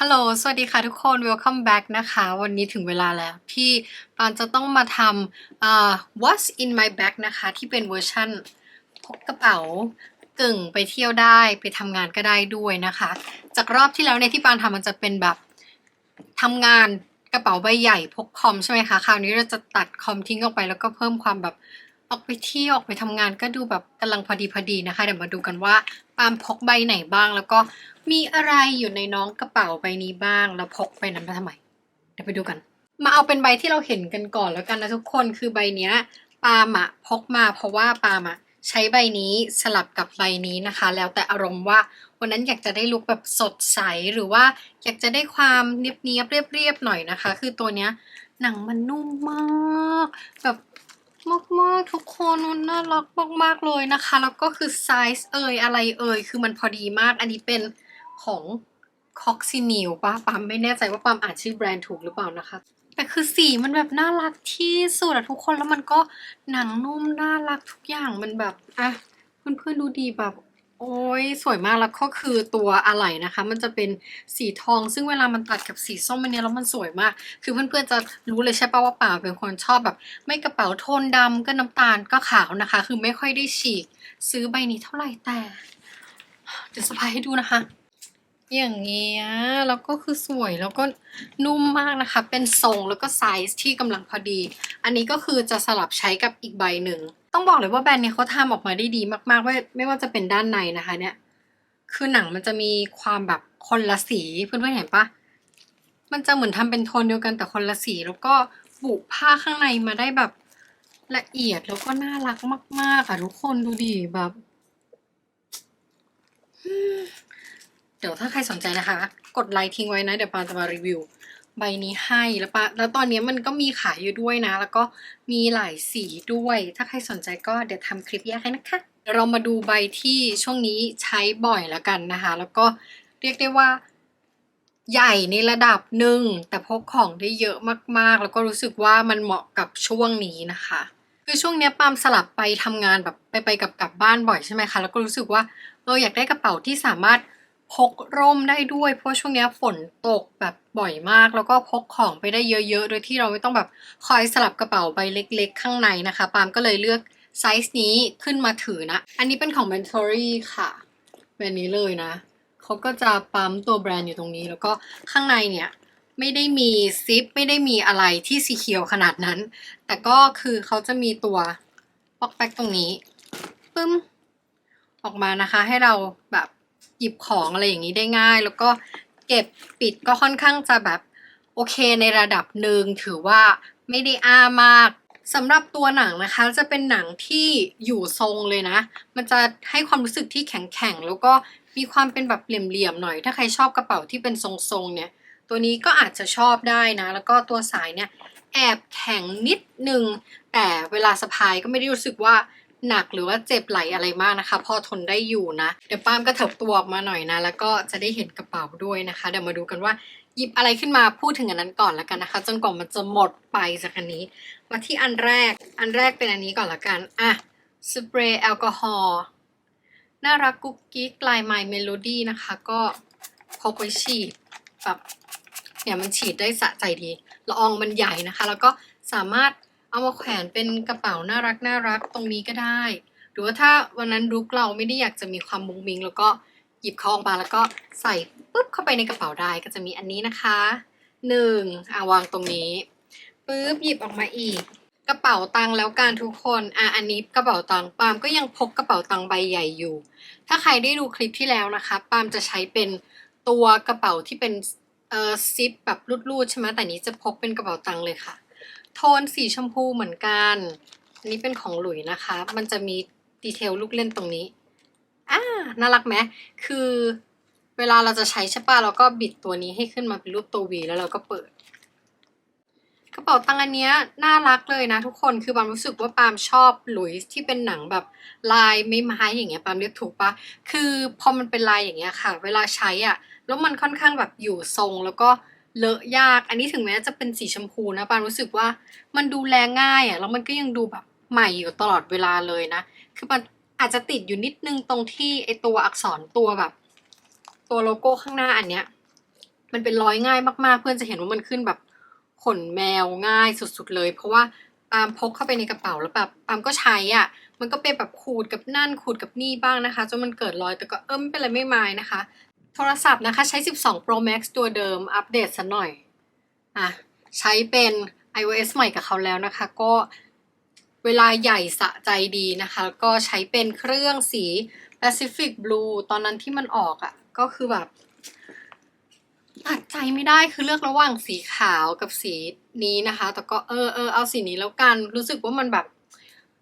ฮัลโหล สวัสดีค่ะทุกคน welcome back นะคะ วันนี้ถึงเวลาแล้วที่ปานจะต้องมาทำอ่า what's in my bag นะคะ ที่เป็นเวอร์ชั่นพกกระเป๋ากึ่งไปเที่ยวได้ไปทำงานก็ได้ด้วยนะคะ จากรอบที่แล้วเนี่ยที่ปานทำมันจะเป็นแบบทำงานกระเป๋าใบใหญ่พกคอมใช่ไหมคะ คราวนี้เราจะตัดคอมทิ้งออกไปแล้วก็เพิ่มความแบบ ออกไปเที่ยวออกไปทำงานก็ดูแบบกำลังพอดีพอดีนะคะ เดี๋ยวมาดูกันว่าปามพกใบไหนบ้าง แล้วก็มีอะไรอยู่ในน้องกระเป๋าใบนี้บ้าง แล้วพกไปนั้นมาทำไม เดี๋ยวไปดูกัน มาเอาเป็นใบที่เราเห็นกันก่อนแล้วกันนะทุกคนคือใบเนี้ยปาล์มอะพกมาเพราะว่าปาล์มอะใช้ใบนี้สลับกับใบนี้นะคะ แล้วแต่อารมณ์ว่าวันนั้นอยากจะได้ลุคแบบสดใสหรือว่าอยากจะได้ความเนียบเนียบๆเรียบเรียบๆหน่อยนะคะ คือตัวเนี้ยหนังมันนุ่มมาก แบบ มากๆ ทุกคนมันน่ารักมากๆเลยนะคะ แล้วก็คือไซส์เอ่ยอะไรเอ่ยคือมันพอดีมาก อันนี้เป็นของคอกซินิวปะปามไม่แน่ใจว่าปามอ่านชื่อแบรนด์ถูกหรือเปล่านะคะ แต่คือสีมันแบบน่ารักที่สุดอะทุกคนแล้วมันก็หนังนุ่มน่ารักทุกอย่างมันแบบอะเพื่อนๆดูดีแบบ โอ้ย สวยมาก แล้วก็คือตัวอะไหล่นะคะ มันจะเป็นสีทอง ซึ่งเวลามันตัดกับสีส้มอันเนี้ยแล้วมันสวยมาก คือเพื่อนๆจะรู้เลยใช่ปะว่าป่าเป็นคนชอบแบบ ไม่กระเป๋าโทนดำก็น้ำตาลก็ขาวนะคะ คือไม่ค่อยได้ฉีก ซื้อใบนี้เท่าไหร่แต่ เดี๋ยวสะพายให้ดูนะคะ อย่างเงี้ย แล้วก็คือสวยแล้วก็นุ่มมากนะคะ เป็นทรงแล้วก็ไซส์ที่กำลังพอดี อันนี้ก็คือจะสลับใช้กับอีกใบหนึ่ง ต้องบอกเลยว่าแบรนด์เนี้ยเขาทำออกมาได้ดีมากๆว่าไม่ว่าจะเป็นด้านในนะคะ เนี่ย คือหนังมันจะมีความแบบคนละสีเพื่อนๆเห็นปะมันจะเหมือนทำเป็นโทนเดียวกันแต่คนละสีแล้วก็บุผ้าข้างในมาได้แบบละเอียดแล้วก็น่ารักมากๆอะทุกคนดูดิแบบ เดี๋ยวถ้าใครสนใจนะคะ กดไลค์ทิ้งไว้นะ เดี๋ยวปาจะมารีวิว ใบนี้ให้แล้วปาแล้วตอนนี้มันก็มีขายอยู่ด้วยนะ แล้วก็มีหลายสีด้วย ถ้าใครสนใจก็เดี๋ยวทำคลิปแยกให้นะคะ เรามาดูใบที่ช่วงนี้ใช้บ่อยแล้วกันนะคะ แล้วก็เรียกได้ว่าใหญ่ในระดับหนึ่ง แต่พกของได้เยอะมากๆ แล้วก็รู้สึกว่ามันเหมาะกับช่วงนี้นะคะ คือช่วงนี้ปามสลับไปทำงานแบบไปไปกับกลับบ้านบ่อยใช่ไหมคะ แล้วก็รู้สึกว่าเอออยากได้กระเป๋าที่สามารถ พกร่มได้ด้วย เพราะช่วงนี้ฝนตกแบบบ่อยมาก แล้วก็พกของไปได้เยอะๆ โดยที่เราไม่ต้องแบบคอยสลับกระเป๋าใบเล็กๆ ข้างในนะคะ ปามก็เลยเลือกไซส์นี้ขึ้นมาถือนะ อันนี้เป็นของ m e n t o r y ค่ะแบรนด์นี้เลยนะเขาก็จะปั๊มตัวแบรนด์อยู่ตรงนี้ แล้วก็ข้างในเนี่ยไม่ได้มีซิปไม่ได้มีอะไรที่สีเขียวขนาดนั้น แต่ก็คือเขาจะมีตัวป๊อกแป๊กตรงนี้ปึ้มออกมานะคะ ให้เราแบบ หยิบของอะไรอย่างนี้ได้ง่าย แล้วก็เก็บปิดก็ค่อนข้างจะแบบโอเคในระดับหนึ่งถือว่าไม่ได้อ้ามากสำหรับตัวหนังนะคะจะเป็นหนังที่อยู่ทรงเลยนะ มันจะให้ความรู้สึกที่แข็งๆแล้วก็มีความเป็นแบบเหลี่ยมๆหน่อย ถ้าใครชอบกระเป๋าที่เป็นทรงๆเนี่ยตัวนี้ก็อาจจะชอบได้นะ แล้วก็ตัวสายเนี่ยแอบแข็งนิดนึงแต่เวลาสะพายก็ไม่ได้รู้สึกว่า หนักหรือว่าเจ็บไหลอะไรมากนะคะ พอทนได้อยู่นะ เดี๋ยวป้ามก็เถิบตัวออกมาหน่อยนะ แล้วก็จะได้เห็นกระเป๋าด้วยนะคะ เดี๋ยวมาดูกันว่าหยิบอะไรขึ้นมาพูดถึงอันนั้นก่อนละกันนะคะ จนกว่ามันจะหมดไปจากอันนี้ มาที่อันแรกอันแรกเป็นอันนี้ก่อนละกันอะสเปรย์แอลกอฮอล์น่ารักกุ๊กกิ๊กลายไมล์เมโลดี้นะคะ ก็พกไว้ฉีดแบบเนี่ยมันฉีดได้สะใจดีละอองมันใหญ่นะคะ แล้วก็สามารถ เอามาแขวนเป็นกระเป๋าน่ารักน่ารักตรงนี้ก็ได้ หรือว่าถ้าวันนั้นรุกเราไม่ได้อยากจะมีความมุงมิง แล้วก็หยิบเขาออกมาแล้วก็ใส่ปุ๊บเข้าไปในกระเป๋าได้ก็จะมีอันนี้นะคะหนึ่งอ่าวางตรงนี้ปุ๊บหยิบออกมาอีก กระเป๋าตังแล้วการทุกคนอะอันนี้กระเป๋าตังปามก็ยังพกกระเป๋าตังใบใหญ่อยู่ ถ้าใครได้ดูคลิปที่แล้วนะคะปามจะใช้เป็นตัวกระเป๋าที่เป็นเอ่อซิปแบบรูดๆใช่ไหมแต่นี้จะพกเป็นกระเป๋าตังเลยค่ะ โทนสีชมพูเหมือนกัน อันนี้เป็นของหลุยนะคะ มันจะมีดีเทลลูกเล่นตรงนี้อ่าน่ารักไหมคือเวลาเราจะใช้ใช่ปะเราก็บิดตัวนี้ให้ขึ้นมาเป็นรูปตัววีแล้วเราก็เปิด กระเป๋าตังค์อันเนี้ยน่ารักเลยนะทุกคนคือปามรู้สึกว่าปามชอบหลุยส์ที่เป็นหนังแบบลายไม่ไม้อย่างเงี้ยปามเรียกถูกปะคือพอมันเป็นลายอย่างเงี้ยค่ะ เวลาใช้อะแล้วมันค่อนข้างแบบอยู่ทรงแล้วก็ เลอะยาก อันนี้ถึงแม้จะเป็นสีชมพูนะปามรู้สึกว่ามันดูแลง่ายอะแล้วมันก็ยังดูแบบใหม่อยู่ตลอดเวลาเลยนะ คือมันอาจจะติดอยู่นิดนึงตรงที่ไอตัวอักษรตัวแบบ ตัวโลโก้ข้างหน้าอันเนี้ย มันเป็นรอยง่ายมากๆ เพื่อนจะเห็นว่ามันขึ้นแบบขนแมวง่ายสุดๆเลย เพราะว่าปามพกเข้าไปในกระเป๋าแล้วแบบปามก็ใช้อะ มันก็เป็นแบบขูดกับนั่นขูดกับนี่บ้างนะคะจนมันเกิดรอยแต่ก็เออไม่เป็นไรไม่มายนะคะ โทรศัพท์นะคะใช้ 12 Pro Max ตัวเดิมอัปเดตซะหน่อยอะใช้เป็น iOS ใหม่กับเขาแล้วนะคะ ก็เวลาใหญ่สะใจดีนะคะ ก็ใช้เป็นเครื่องสี Pacific Blue ตอนนั้นที่มันออกอะ่ะ ก็คือแบบตัดใจไม่ได้คือเลือกระหว่างสีขาวกับสีนี้นะคะ แต่ก็เออเออเอาสีนี้แล้วกัน รู้สึกว่ามันแบบ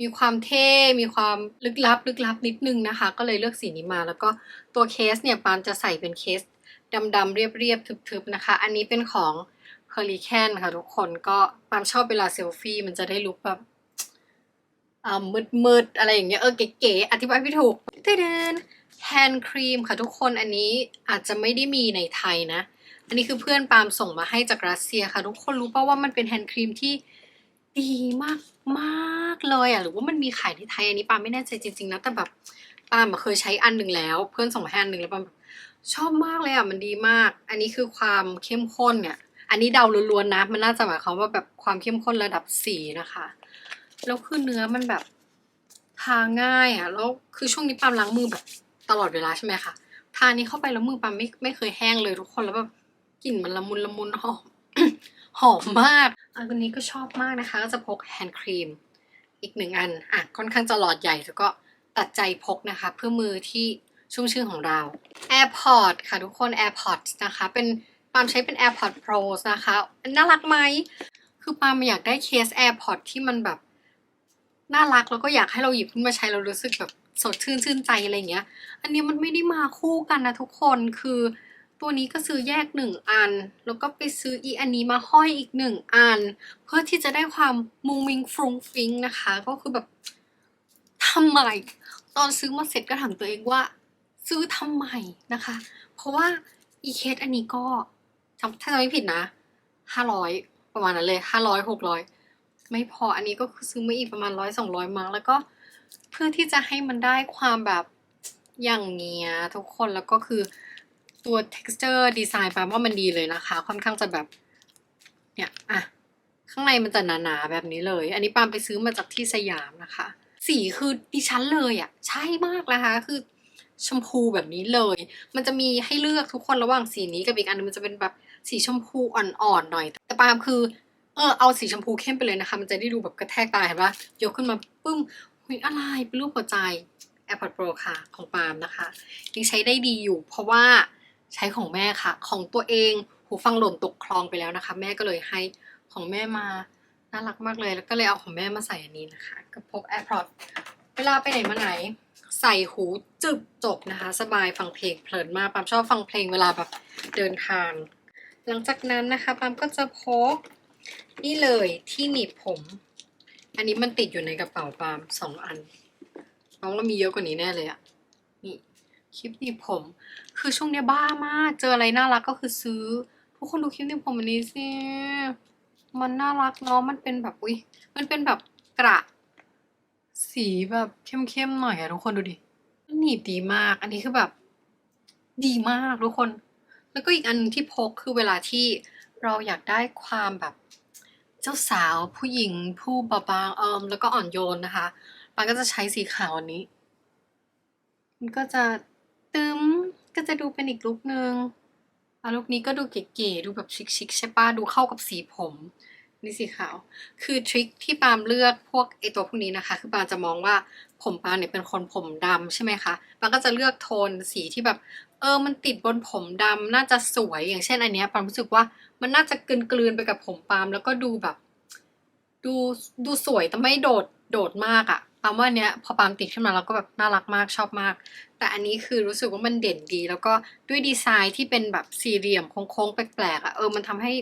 มีความเท่ มีความลึกลับ ลึกลับนิดนึงนะคะ ก็เลยเลือกสีนี้มา แล้วก็ตัวเคสเนี่ยปามจะใส่เป็นเคสดำๆเรียบๆทึบๆนะคะ อันนี้เป็นของ c u r l y c a n ค่ะทุกคนก็ปามชอบเวลาเซลฟี่มันจะได้ลุคแบบมืดๆอะไรอย่างเงี้ยเออเก๋ๆอธิบายไม่ถูกเดินแฮนด์ครีมค่ะทุกคนอันนี้อาจจะไม่ได้มีในไทยนะ อันนี้คือเพื่อนปามส่งมาให้จากรัสเซียค่ะ ทุกคนรู้ป่าว่ามันเป็นแฮนด์ครีมที่ ดีมากมากเลยอะหรือว่ามันมีขายในไทยอันนี้ปามไม่แน่ใจจริง ๆ นะแต่แบบปามเคยใช้อันหนึ่งแล้ว เพื่อนส่งมาให้อันหนึ่งแล้วปามชอบมากเลยอะมันดีมาก อันนี้คือความเข้มข้นเนี่ยอันนี้เดาล้วนๆนะ มันน่าจะหมายความว่าแบบความเข้มข้นระดับสี่นะคะ แล้วคือเนื้อมันแบบทาง่ายอะแล้วคือช่วงนี้ปามล้างมือแบบตลอดเวลาใช่ไหมคะทานี้เข้าไปแล้วมือปามไม่ไม่เคยแห้งเลยทุกคนแล้วแบบกลิ่นมันละมุนละมุนหอมหอมมาก อันนี้ก็ชอบมากนะคะ ก็จะพกแฮนด์ครีมอีกหนึ่งอัน อะ ค่อนข้างจะหลอดใหญ่แล้วก็ตัดใจพกนะคะ เพื่อมือที่ชุ่มชื่นของเรา AirPod ค่ะทุกคน AirPods นะคะ เป็นปามใช้เป็น AirPod Pro นะคะ น่ารักไหม คือปามอยากได้เคส AirPod ที่มันแบบ น่ารักแล้วก็อยากให้เราหยิบขึ้นมาใช้เรารู้สึกแบบสดชื่นชื่นใจอะไรเงี้ย อันนี้มันไม่ได้มาคู่กันนะทุกคนคือ ตัวนี้ก็ซื้อแยกหนึ่งอัน แล้วก็ไปซื้ออีอันนี้มาห้อยอีกหนึ่งอัน เพื่อที่จะได้ความมุงมิงฟรุงฟิงนะคะ ก็คือแบบทำไม ตอนซื้อมาเสร็จก็ถามตัวเองว่า ซื้อทำไมนะคะ เพราะว่าอีเคสอันนี้ก็ถ้าจำไม่ผิดนะห้าร้อยประมาณนั้นเลยห้าร้อยหกร้อยไม่พออันนี้ก็คือซื้อมาอีกประมาณร้อยสองร้อยมั้งแล้วก็เพื่อที่จะให้มันได้ความแบบอย่างเงี้ยทุกคนแล้วก็คือ ตัว texture design ปามว่ามันดีเลยนะคะ ค่อนข้างจะแบบ เนี่ยอะข้างในมันจะหนาๆแบบนี้เลย อันนี้ปามไปซื้อมาจากที่สยามนะคะ สีคือดิฉันเลยอะ ใช่มากนะคะ คือชมพูแบบนี้เลย มันจะมีให้เลือกทุกคนระหว่างสีนี้กับอีกอันนึงมันจะเป็นแบบสีชมพูอ่อนๆหน่อย แต่ปามคือเออเอาสีชมพูเข้มไปเลยนะคะ มันจะได้ดูแบบกระแทกตาเห็นปะยกขึ้นมาปึ้มหุยอะไรเป็นรูปหัวใจ AirPods Pro ค่ะของปาล์มนะคะ ยังใช้ได้ดีอยู่เพราะว่า ใช้ของแม่ค่ะ ของตัวเองหูฟังหล่นตกคลองไปแล้วนะคะ แม่ก็เลยให้ของแม่มาน่ารักมากเลย แล้วก็เลยเอาของแม่มาใส่อันนี้นะคะก็พก AirPods เวลาไปไหนมาไหน ใส่หูจึบจบนะคะ สบายฟังเพลงเพลินมากปามชอบฟังเพลงเวลาแบบเดินทาง หลังจากนั้นนะคะปามก็จะพกนี่เลยที่หนีบผม อันนี้มันติดอยู่ในกระเป๋าปามสองอันน้องว่ามีเยอะกว่านี้แน่เลยอะ คลิปหนีบผม คือช่วงเนี้ยบ้ามาก เจออะไรน่ารักก็คือซื้อ ทุกคนดูคลิปหนีบผมอันนี้สิ มันน่ารักเนาะ มันเป็นแบบอุ้ยมันเป็นแบบกระ สีแบบเข้มๆหน่อยอะทุกคนดูดิ มันหนีบดีมาก อันนี้คือแบบ ดีมากทุกคน แล้วก็อีกอันที่พกคือเวลาที่เราอยากได้ความแบบเจ้าสาวผู้หญิงผู้บาบางเอิมแล้วก็อ่อนโยนนะคะปานก็จะใช้สีขาวอันนี้ มันก็จะ ตึมก็จะดูเป็นอีกลุคนึงอะลุคนี้ก็ดูเก๋ๆดูแบบชิคๆใช่ปะดูเข้ากับสีผมนี่สีขาว คือทริคที่ปาล์มเลือกพวกไอตัวพวกนี้นะคะ คือปาล์มจะมองว่าผมปาล์มเนี่ยเป็นคนผมดำใช่ไหมคะปาล์มก็จะเลือกโทนสีที่แบบ เออ มันติดบนผมดำน่าจะสวย อย่างเช่นอันเนี้ยปาล์มรู้สึกว่ามันน่าจะกลืนๆไปกับผมปาล์มแล้วก็ดูแบบ ดูดูสวยแต่ไม่โดดโดดมากอะปามว่าเนี้ยพอปามติดขึ้นมาแล้วก็แบบน่ารักมากชอบมาก แต่อันนี้คือรู้สึกว่ามันเด่นดี แล้วก็ด้วยดีไซน์ที่เป็นแบบสี่เหลี่ยมโค้งๆแปลกๆอะเออมันทำให้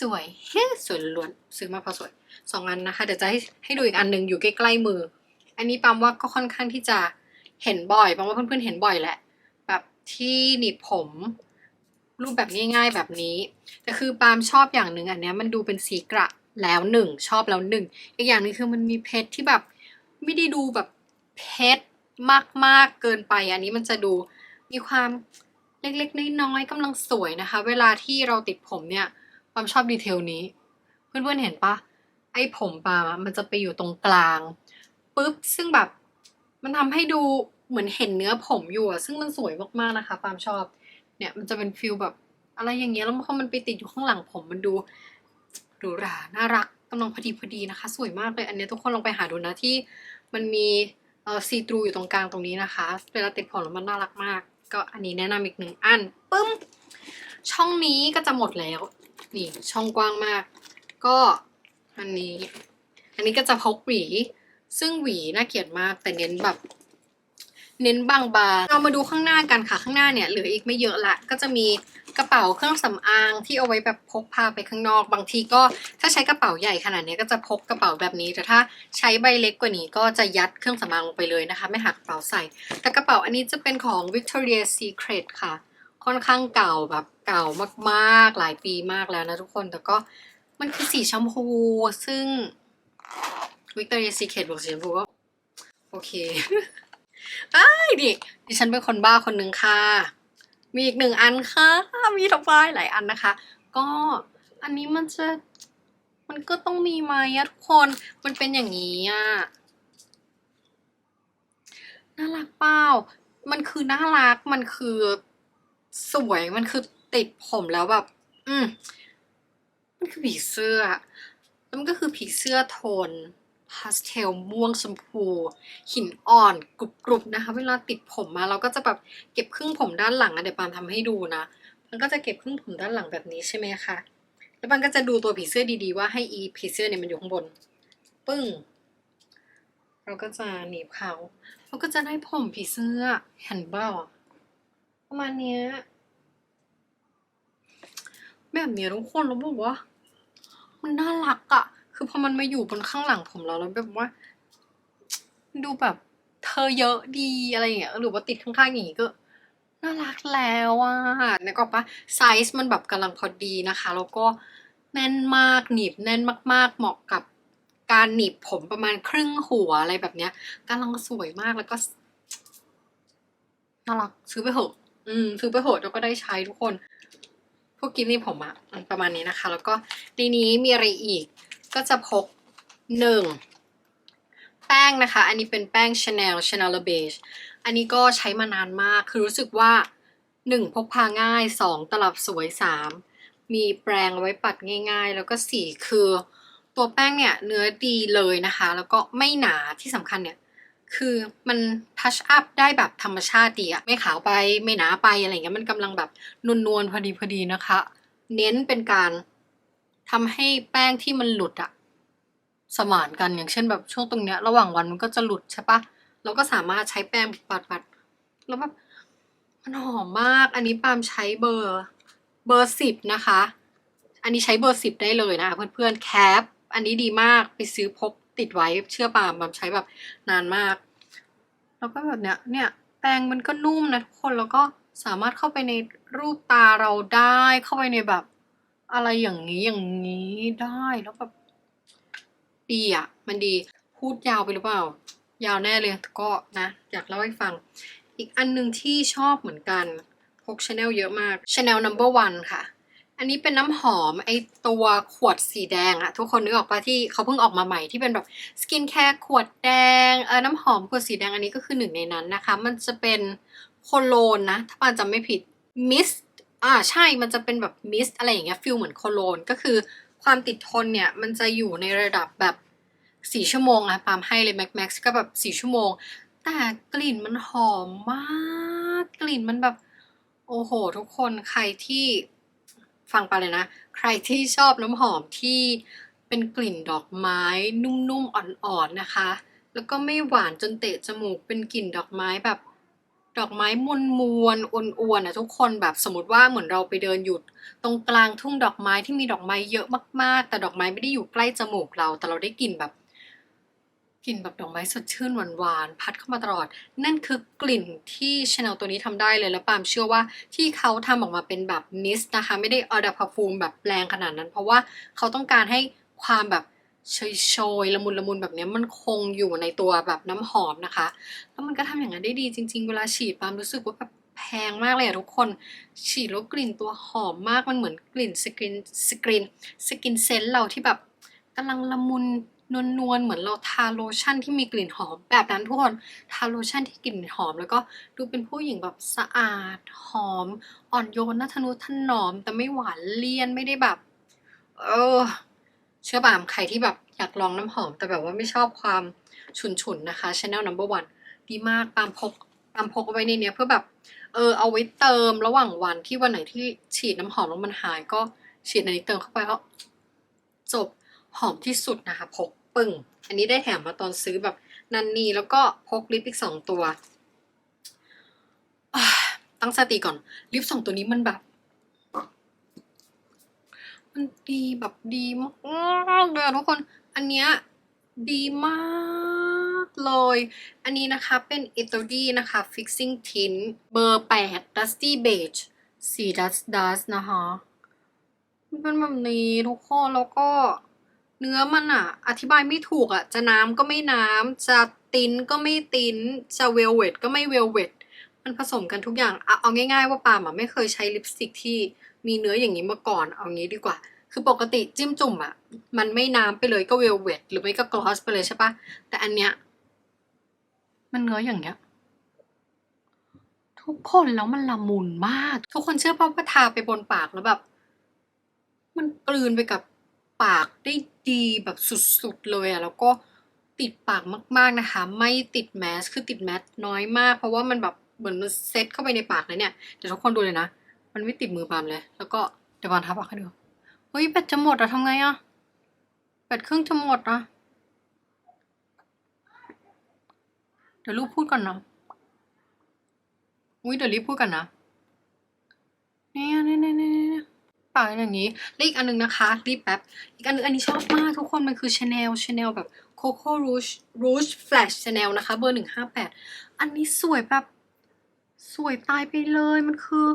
สวยเฮ้สวยล้วนซื้อมาเพอสวยสองอันนะคะเดี๋ยวจะให้ให้ดูอีกอันหนึ่งอยู่ใกล้ๆมือ อันนี้ปามว่าก็ค่อนข้างที่จะเห็นบ่อยปามว่าเพื่อนๆเห็นบ่อยแหละ แบบที่หนีบผมรูปแบบง่ายๆแบบนี้ แต่คือปามชอบอย่างหนึ่งอันเนี้ยมันดูเป็นสีกระแล้วหนึ่งชอบแล้วหนึ่งอีกอย่างหนึงคือมันมีเพชรที่แบบ ไม่ได้ดูแบบเพชรมากๆเกินไป อันนี้มันจะดูมีความเล็กๆน้อยๆกำลังสวยนะคะ เวลาที่เราติดผมเนี่ยปามชอบดีเทลนี้ เพื่อนๆเห็นปะไอ้ผมปามมันจะไปอยู่ตรงกลางปุ๊บซึ่งแบบมันทำให้ดูเหมือนเห็นเนื้อผมอยู่อะซึ่งมันสวยมากๆนะคะปามชอบ เนี่ยมันจะเป็นฟิลแบบอะไรอย่างเงี้ยแล้วพอมันไปติดอยู่ข้างหลังผมมันดูหรูหราน่ารักกำลังพอดีพอดีนะคะ สวยมากเลยอันนี้ทุกคนลองไปหาดูนะที่ มันมีเอ่อซีทรูอยู่ตรงกลางตรงนี้นะคะเวลาติดผมแล้วมันน่ารักมาก ก็อันนี้แนะนำอีกหนึ่งอันปึ้ม ช่องนี้ก็จะหมดแล้ว นี่ช่องกว้างมาก ก็อันนี้ อันนี้ก็จะพกหวี ซึ่งหวีน่าเกลียดมากแต่เน้นแบบ เน้นบางๆ เรามาดูข้างหน้ากันค่ะ ข้างหน้าเนี่ยเหลืออีกไม่เยอะละ ก็จะมีกระเป๋าเครื่องสำอางที่เอาไว้แบบพกพาไปข้างนอก บางทีก็ถ้าใช้กระเป๋าใหญ่ขนาดนี้ก็จะพกกระเป๋าแบบนี้ แต่ถ้าใช้ใบเล็กกว่านี้ก็จะยัดเครื่องสำอางลงไปเลยนะคะ ไม่หักกระเป๋าใส่ แต่กระเป๋าอันนี้จะเป็นของ Victoria's Secret ค่ะ ค่อนข้างเก่าแบบเก่ามากๆหลายปีมากแล้วนะทุกคน แต่ก็มันคือสีชมพู ซึ่ง Victoria's Secret บอกสีชมพูก็โอเค อ้ายดิดิฉันเป็นคนบ้าคนหนึ่งค่ะ มีอีกหนึ่งอันค่ะ มีดอกไม้หลายอันนะคะ ก็อันนี้มันจะ มันก็ต้องมีไหมอะทุกคน มันเป็นอย่างนี้อะน่ารักเปล่า มันคือน่ารัก มันคือสวย มันคือติดผมแล้วแบบ อืมมันคือผีเสื้อ แล้วมันก็คือผีเสื้อโทน พาสเทลม่วงชมพู หินอ่อนกรุบๆนะคะ เวลาติดผมมาเราก็จะแบบเก็บครึ่งผมด้านหลังอะเดี๋ยวปานทำให้ดูนะ มันก็จะเก็บครึ่งผมด้านหลังแบบนี้ใช่ไหมคะ แล้วมันก็จะดูตัวผีเสื้อดีๆว่าให้อีผีเสื้อเนี่ยมันอยู่ข้างบน ปึ้ง เราก็จะหนีบเขาเราก็จะได้ผมผีเสื้อเห็นเปล่าประมาณเนี้ยแบบเนี้ยทุกคนเราบอกว่า มันน่ารักอะ คือพอมันมาอยู่บนข้างหลังผมเราแล้วแบบว่า ดูแบบเธอเยอะดีอะไรอย่างเงี้ยหรือว่าติดข้างๆอย่างงี้ก็น่ารักแล้วอะนึกออกปะไซส์มันแบบกำลังพอดีนะคะ แล้วก็แน่นมากหนีบแน่นมาก ๆ เหมาะกับการหนีบผมประมาณครึ่งหัวอะไรแบบเนี้ยกำลังสวยมากแล้วก็น่ารักซื้อไปเถอะอืมซื้อไปเถอะแล้วก็ได้ใช้ทุกคน พวกกิฟนี่ผมอะประมาณนี้นะคะ แล้วก็ในนี้มีอะไรอีก ก็จะพกหนึ่งแป้งนะคะ อันนี้เป็นแป้ง Chanel Chanel Beige อันนี้ก็ใช้มานานมาก คือรู้สึกว่าหนึ่งพกพาง่ายสองตลับสวยสามมีแปรงไว้ปัดง่าย ๆ แล้วก็สี่คือตัวแป้งเนี่ยเนื้อดีเลยนะคะ แล้วก็ไม่หนาที่สำคัญเนี่ย คือมันทัชอัพได้แบบธรรมชาติดีอะไม่ขาวไปไม่หนาไปอะไรเงี้ยมันกำลังแบบนวลๆพอดีพอดีนะคะ เน้นเป็นการ ทำให้แป้งที่มันหลุดอะสมานกันอย่างเช่นแบบช่วงตรงเนี้ย ระหว่างวันมันก็จะหลุดใช่ปะเราก็สามารถใช้แป้งปัดๆแล้วแบบมันหอมมาก อันนี้ปามใช้เบอร์เบอร์สิบนะคะ อันนี้ใช้เบอร์สิบได้เลยนะเพื่อนๆแคปอันนี้ดีมากไปซื้อพกติดไว้เชื่อปามปามใช้แบบนานมาก แล้วก็แบบเนี้ยเนี่ยแปรงมันก็นุ่มนะทุกคนแล้วก็สามารถเข้าไปในรูปตาเราได้เข้าไปในแบบ อะไรอย่างนี้อย่างนี้ได้แล้วแบบดีอะ มันดีพูดยาวไปหรือเปล่า ยาวแน่เลยก็นะ อยากเล่าให้ฟัง อีกอันหนึ่งที่ชอบเหมือนกันพกชาแนลเยอะมาก Chanel number one ค่ะ อันนี้เป็นน้ำหอมไอตัวขวดสีแดงอะทุกคนนึกออกปะที่เขาเพิ่งออกมาใหม่ที่เป็นแบบสกินแคร์ขวดแดงเออน้ำหอมขวดสีแดงอันนี้ก็คือหนึ่งในนั้นนะคะ มันจะเป็นโคโลนนะ ถ้าปานจำไม่ผิดมิส อ่าใช่มันจะเป็นแบบมิสอะไรอย่างเงี้ยฟิลเหมือนโคโลนก็คือความติดทนเนี่ยมันจะอยู่ในระดับแบบสี่ชั่วโมงอะปามให้เลยแม็กแม็กซ์ก็แบบสี่ชั่วโมง แต่กลิ่นมันหอมมาก กลิ่นมันแบบ โอ้โห ทุกคนใครที่ฟังไปเลยนะ ใครที่ชอบน้ำหอมที่เป็นกลิ่นดอกไม้นุ่มๆอ่อนๆนะคะ แล้วก็ไม่หวานจนเตะจมูกเป็นกลิ่นดอกไม้แบบ ดอกไม้มวลมวลอ้วนๆนะทุกคนแบบสมมติว่าเหมือนเราไปเดินอยู่ตรงกลางทุ่งดอกไม้ที่มีดอกไม้เยอะมากๆ แต่ดอกไม้ไม่ได้อยู่ใกล้จมูกเรา แต่เราได้กลิ่นแบบกลิ่นแบบดอกไม้สดชื่นหวานๆพัดเข้ามาตลอด นั่นคือกลิ่นที่ชาแนลตัวนี้ทำได้เลยแล้วปาล์มเชื่อว่าที่เขาทำออกมาเป็นแบบมิสนะคะ ไม่ได้ออดาพาฟูมแบบแรงขนาดนั้น เพราะว่าเขาต้องการให้ความแบบ โชยๆละมุนละมุนแบบนี้มันคงอยู่ในตัวแบบน้ำหอมนะคะ แล้วมันก็ทำอย่างนั้นได้ดีจริง ๆ เวลาฉีดปามรู้สึกว่าแบบแพงมากเลยอะทุกคน ฉีดแล้วกลิ่นตัวหอมมากมันเหมือนกลิ่นสกินสกรีนสกินเซนต์เราที่แบบกำลังละมุนนวลนวลๆเหมือนเราทาโลชั่นที่มีกลิ่นหอมแบบนั้นทุกคนทาโลชั่นที่กลิ่นหอม แล้วก็ดูเป็นผู้หญิงแบบสะอาดหอม อ่อนโยนน่าทะนุถนอม แต่ไม่หวานเลี่ยนไม่ได้แบบ เออ เชื่อป่ามใครที่แบบอยากลองน้ำหอม แต่แบบว่าไม่ชอบความฉุนๆนะคะ Chanel Number One ดีมากปามพกปามพกเอาไว้ในเนี้ยเพื่อแบบเออเอาไว้เติมระหว่างวันที่วันไหนที่ฉีดน้ำหอมแล้วมันหายก็ฉีดอันนี้เติมเข้าไปก็จบหอมที่สุดนะคะพกปึ้ง อันนี้ได้แถมมาตอนซื้อแบบนันนีแล้วก็พกลิปอีกสองตัว ตั้งสติก่อนลิปสองตัวนี้มันแบบ มันดีแบบดีมากเลยทุกคน อันเนี้ยดีมากเลย อันนี้นะคะเป็น i t o d y นะคะ fixing tint เบอร์ 8 dusty beige สี dust dust นะคะมันเป็นแบบนี้ทุกคนแล้วก็เนื้อมันอะอธิบายไม่ถูกอะจะน้ำก็ไม่น้ำจะติ้นก็ไม่ติ้นจะเวลเวตก็ไม่เวลเวตมันผสมกันทุกอย่าง เอาง่ายๆว่าปามอะไม่เคยใช้ลิปสติกที่ มีเนื้ออย่างนี้มาก่อนเอางี้ดีกว่า คือปกติจิ้มจุ่มอะมันไม่น้ำไปเลยก็เวลเวตหรือไม่ก็กลอสไปเลยใช่ปะแต่อันเนี้ยมันเนื้ออย่างเงี้ยทุกคนแล้วมันละมุนมาก ทุกคนเชื่อป่ะว่าทาไปบนปากแล้วแบบ มันกลืนไปกับปากได้ดีแบบสุดๆเลยอะแล้วก็ติดปากมากๆนะคะ ไม่ติดแมสคือติดแมสน้อยมาก เพราะว่ามันแบบเหมือนมันเซ็ตเข้าไปในปากเลยเนี่ยเดี๋ยวทุกคนดูเลยนะ มันไม่ติดมือปามเลย แล้วก็เดี๋ยวปาล์มทาปากให้ดู เฮ้ยแบตจะหมดอะทำไงอะแบตเครื่องจะหมดอะเดี๋ยวลูกพูดก่อนนะอุ้ยเดี๋ยวรีบพูดก่อนนะเนี่ยเนี่ยเนี่ยเนี่ยปากอย่างนี้แล้วอีกอันหนึงนะคะ รีบแป๊บ อีกอันหนึงอันนี้ชอบมากทุกคน มันคือ Chanel Chanel แบบ Coco Rouge Rouge Flash Chanel นะคะ เบอร์หนึ่งห้าแปดอันนี้สวยแบบ สวยตายไปเลยมันคือ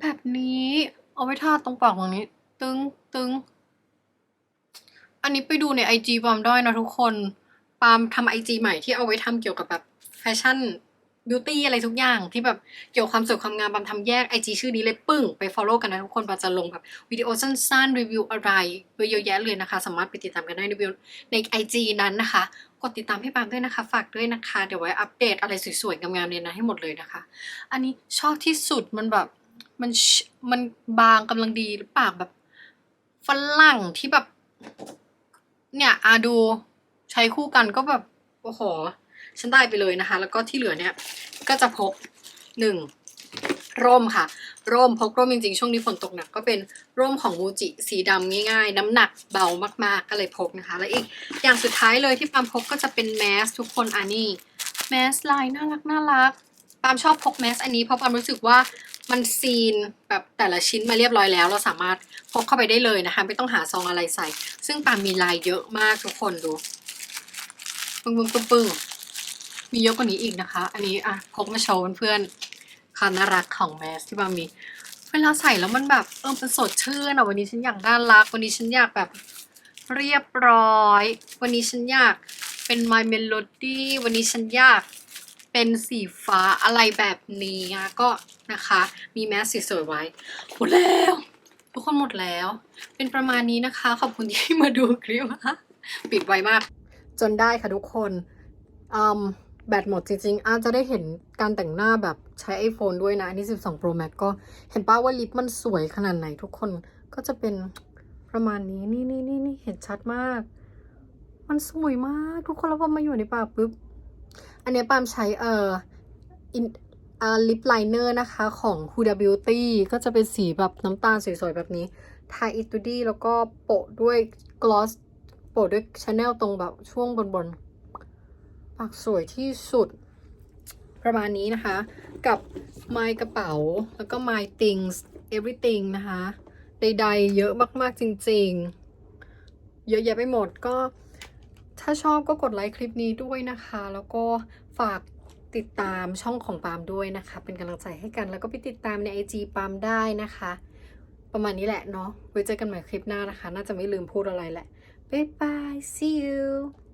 แบบนี้ เอาไว้ทาตรงปากตรงนี้ ตึงตึงอันนี้ไปดูในไอจีปามได้นะทุกคน ปามทำไอจีใหม่ที่เอาไว้ทำเกี่ยวกับแบบแฟชั่นบิวตี้อะไรทุกอย่างที่แบบเกี่ยวกับความสวยความงามปามทำแยกไอจีชื่อนี้เลยปึ้ง ไป follow กันนะทุกคนปามจะลงแบบวิดีโอสั้นๆ รีวิวอะไรไว้เยอะแยะเลยนะคะ สามารถไปติดตามกันได้ในวิวในไอจีนั้นนะคะ กดติดตามให้ปามด้วยนะคะ ฝากด้วยนะคะ เดี๋ยวไว้อัปเดตอะไรสวยๆงามๆเนี่ยนะให้หมดเลยนะคะ อันนี้ชอบที่สุดมันแบบ มันมันบางกำลังดีหรือปากแบบฝรั่งที่แบบ เนี่ยอาดูใช้คู่กันก็แบบโอ้โหฉันได้ไปเลยนะคะ แล้วก็ที่เหลือเนี่ย ก็จะพกหนึ่งร่มค่ะ ร่มพกร่มจริงๆ ช่วงนี้ฝนตกหนักก็เป็นร่มของมูจิสีดำง่ายๆ น้ำหนักเบามากๆ ก็เลยพกนะคะ แล้วอีกอย่างสุดท้ายเลยที่ปามพกก็จะเป็นแมสทุกคนอันนี้แมสลายน่ารักน่ารัก ปามชอบพกแมสอันนี้เพราะปามรู้สึกว่ามันซีนแบบแต่ละชิ้นมาเรียบร้อยแล้ว เราสามารถพกเข้าไปได้เลยนะคะ ไม่ต้องหาซองอะไรใส่ ซึ่งปามมีลายเยอะมากทุกคนดูปึ้งปึ้งปึ้งปึ้งมีเยอะกว่านี้อีกนะคะ อันนี้อะพกมาโชว์เพื่อนๆความน่ารักของแมสที่ปามมีเวลาใส่แล้วมันแบบเออมันสดชื่นอะวันนี้ฉันอยากน่ารัก วันนี้ฉันอยากแบบเรียบร้อย วันนี้ฉันอยากเป็น My Melody วันนี้ฉันอยาก เป็นสีฟ้าอะไรแบบนี้ก็นะคะ มีแมสสวยๆไว้หมดแล้ว ทุกคนหมดแล้ว เป็นประมาณนี้นะคะ ขอบคุณที่มาดูคลิปนะปิดไวมาก จนได้ค่ะทุกคนแบตหมดจริงๆ อาจจะได้เห็นการแต่งหน้าแบบใช้ iPhone ด้วยนะอันนี้12 Pro Max ก็เห็นป้าว่าลิปมันสวยขนาดไหนทุกคนก็จะเป็นประมาณนี้นี่นี่นี่นี่เห็นชัดมาก มันสวยมาก ทุกคนแล้วพอมาอยู่ในปากปุ๊บ อันนี้ปามใช้เอ่ออินอ่าลิปไลเนอร์นะคะของ Huda Beauty ก็จะเป็นสีแบบน้ำตาลสวยๆ แบบนี้ทาอิตูดี้แล้วก็โปะด้วยกลอสโปะด้วยชาแนลตรงแบบช่วงบนๆ ปากสวยที่สุด ประมาณนี้นะคะ กับ My กระเป๋าแล้วก็ My Things Everything นะคะ ใดๆ เยอะมากๆจริงๆ เยอะแยะไปหมดก็ ถ้าชอบก็กดไลค์คลิปนี้ด้วยนะคะ แล้วก็ฝากติดตามช่องของปาล์มด้วยนะคะ เป็นกำลังใจให้กัน แล้วก็ไปติดตามใน IG ปาล์มได้นะคะ ประมาณนี้แหละเนาะไว้เจอกันใหม่คลิปหน้านะคะ น่าจะไม่ลืมพูดอะไรแหละบ๊ายบาย see you